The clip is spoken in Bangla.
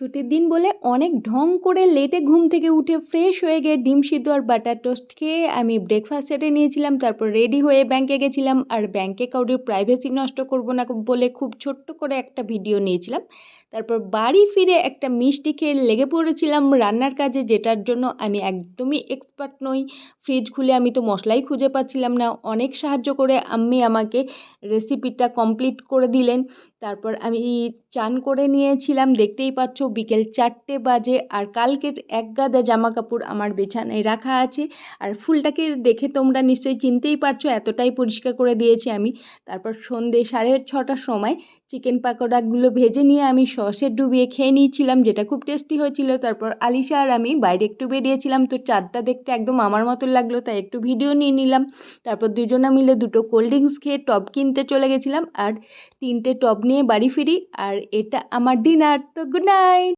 ছুটির দিন বলে অনেক ঢং করে লেটে ঘুম থেকে উঠে ফ্রেশ হয়ে গিয়ে ডিম সিদ্ধ আর বাটার টোস্ট খেয়ে আমি ব্রেকফাস্ট সেটে নিয়েছিলাম, তারপর রেডি হয়ে ব্যাংকে গেছিলাম। আর ব্যাংকে কাউরির প্রাইভেসি নষ্ট করব না বলে খুব ছোট্ট করে একটা ভিডিও নিয়েছিলাম। তারপর বাড়ি ফিরে একটা মিষ্টি খেয়ে লেগে পড়েছিলাম রান্নার কাজে, যেটার জন্য আমি একদমই এক্সপার্ট নই। ফ্রিজ খুলে আমি তো মশলাই খুঁজে পাচ্ছিলাম না। অনেক সাহায্য করে আম্মি আমাকে রেসিপিটা কমপ্লিট করে দিলেন। তারপর আমি চান করে নিয়েছিলাম। দেখতেই পাচ্ছ বিকেল চারটে বাজে আর কালকের এক গাদা জামা কাপড় আমার বেছানায় রাখা আছে। আর ফুলটাকে দেখে তোমরা নিশ্চয়ই চিনতেই পারছ, এতটাই পরিষ্কার করে দিয়েছি আমি। তারপর সন্ধে সাড়ে ছটার সময় চিকেন পাকোড়াগুলো ভেজে নিয়ে আমি সসে ডুবিয়ে খেয়ে নিয়েছিলাম, যেটা খুব টেস্টি হয়েছিল। তারপর আলিশা আর আমি বাইরে একটু বেরিয়েছিলাম, তো চারটা দেখতে একদম আমার মতো লাগল, তাই একটু ভিডিও নিয়ে নিলাম। তারপর দুজনা মিলে দুটো কোল্ড ড্রিঙ্কস খেয়ে টপ কিনতে চলে গেছিলাম, আর তিনটে টপ নিয়ে বাড়ি ফিরি, আর এটা আমার ডিনার তো গুড নাইট